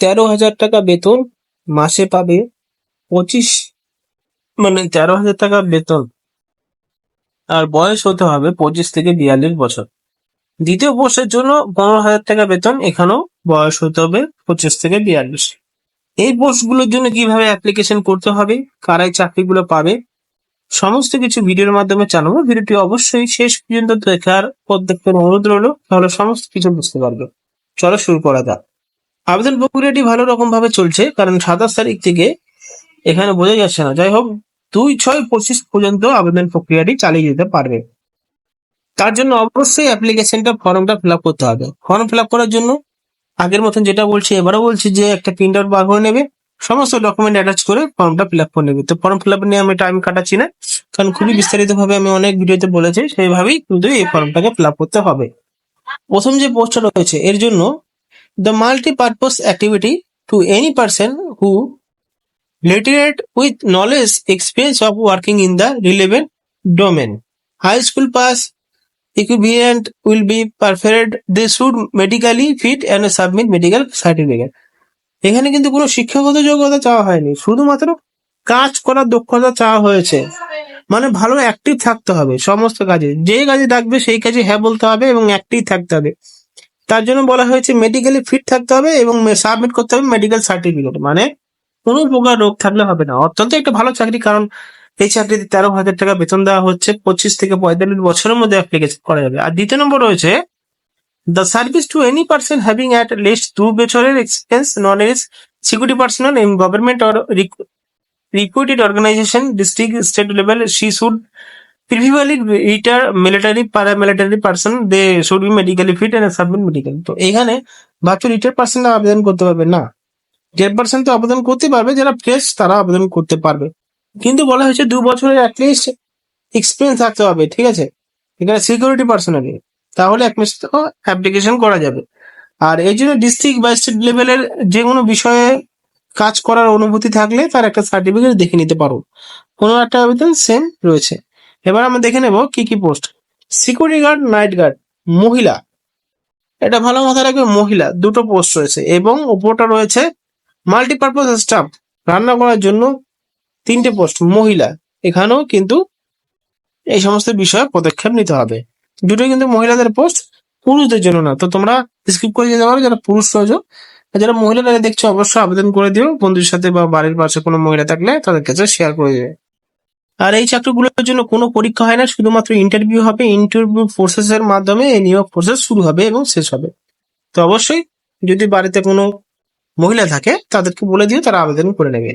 তেরো হাজার টাকা বেতন মাসে পাবে পঁচিশ মানে তেরো হাজার টাকা বেতন। আর বয়স হতে হবে পঁচিশ থেকে বিয়াল্লিশ বছর। দ্বিতীয় পোস্টের জন্য পনেরো হাজার টাকা বেতন, এখানেও বয়স হতে হবে পঁচিশ থেকে বিয়াল্লিশ। এই পোস্টগুলোর জন্য কীভাবে অ্যাপ্লিকেশন করতে হবে, কারাই চাকরিগুলো পাবে, সমস্ত কিছু ভিডিওর মাধ্যমে জানাব। ভিডিওটি অবশ্যই শেষ পর্যন্ত দেখার প্রত্যেকের অনুরোধ রইল, তাহলে সমস্ত কিছু বুঝতে পারবে। চলো শুরু করা যাক। আবেদন প্রক্রিয়াটি ভালো রকম ভাবে চলছে, কারণ সাতাশ তারিখ থেকে এখানে বোঝা যাচ্ছে না। যাই হোক, দুই ছয় পঁচিশ পর্যন্ত আবেদন প্রক্রিয়াটি চালিয়ে যেতে পারবে। তার জন্য অবশ্যই অ্যাপ্লিকেশনটা ফর্মটা ফিল আপ করতে হবে। ফর্ম ফিল আপ করার জন্য আগের মতন যেটা বলছি, এবারও বলছি যে একটা প্রিন্ট আউট বার করে নেবে, সমস্ত ডকুমেন্ট অ্যাটাচ করে ফর্মটা ফিল আপ করে নেবে। তো ফর্ম ফিল আপ নিয়ে আমি টাইম কাটাচ্ছি না, কারণ খুবই বিস্তারিত ভাবে আমি অনেক ভিডিওতে বলেছি, সেইভাবেই কিন্তু এই ফর্মটাকে ফিল আপ করতে হবে। প্রথম যে পোস্টটা রয়েছে, এর জন্য the multipurpose activity to any person who literate with knowledge experience of working in the relevant domain high school pass equivalent will be preferred they should medically fit and submit medical certificate এখানে কিন্তু কোনো শিক্ষাগত যোগ্যতা চাওয়া হয়নি শুধুমাত্র কাজ করার দক্ষতা চাওয়া হয়েছে মানে ভালো অ্যাক্টিভ থাকতে হবে সমস্ত কাজে যে কাজে ডাকবে সেই কাজে হ্যাঁ বলতে হবে এবং অ্যাক্টিভ থাকতে হবে তার জন্য বলা হয়েছে মেডিকেলি ফিট থাকতে হবে এবং সাবমিট করতে হবে মেডিকেল সার্টিফিকেট মানে কোনো প্রকার রোগ থাকলে হবে না। অত্যন্ত একটা ভালো চাকরি, কারণ এই চাকরিতে তেরো হাজার টাকা বেতন দেওয়া হচ্ছে। পঁচিশ থেকে পঁয়তাল্লিশ বছরের মধ্যে অ্যাপ্লিকেশন করা যাবে। আর দ্বিতীয় নম্বর রয়েছে the service to any person having at least দু বছরের experience non age security personal in government or recruited organization district state level she should previously retired military paramilitary person they should be medically fit and submit medical তো এখানে মাত্র retire পার্সনরা আবেদন করতে পারবে না। Ten percent তো আবেদন করতে পারবে, যারা ফ্রেশ তারা আবেদন করতে পারবে। কিন্তু বলা হয়েছে দু বছরের অ্যাটলিস্ট এক্সপিরিয়েন্স থাকতে হবে, ঠিক আছে? এখানে সিকিউরিটি পার্সোনালি তাহলে একমাত্র অ্যাপ্লিকেশন করা যাবে। আর এই জন্য ডিস্ট্রিক্ট বা স্টেট লেভেলের যে কোনো বিষয়ে কাজ করার অনুভূতি থাকলে তার একটা সার্টিফিকেট দেখে নিতে পারো। কোনো একটা আবেদন সেম রয়েছে। এবার আমরা দেখে নেব কি কি post security guard night guard মহিলা। এটা ভালো মাথায় রাখবে, মহিলা। দুটো পোস্ট রয়েছে এবং ওপরটা রয়েছে মাল্টিপারপাস স্টাফ রান্না করার জন্য তিনটে পোস্ট মহিলা। এখানেও কিন্তু এই সমস্ত বিষয়ে পদক্ষেপ নিতে হবে। দুটোই কিন্তু মহিলাদের পোস্ট পুরুষদের জন্য না। তো তোমরা স্কিপ করে যেতে পারো, যারা পুরুষ রয়েছে যারা মহিলারা দেখছ, অবশ্যই আবেদন করে দিও। বন্ধুর সাথে বা বাড়ির পাশে কোনো মহিলা থাকলে তাদের কাছে শেয়ার করে দেবে। আর এই চাকরিগুলোর জন্য কোনো পরীক্ষা হয় না, শুধুমাত্র ইন্টারভিউ হবে ইন্টারভিউ প্রসেসের মাধ্যমে এই নিয়োগ প্রসেস শুরু হবে এবং শেষ হবে। তো অবশ্যই যদি বাড়িতে কোনো মহিলা থাকে, তাদেরকে বলে দিও, তারা আবেদন করে নেবে।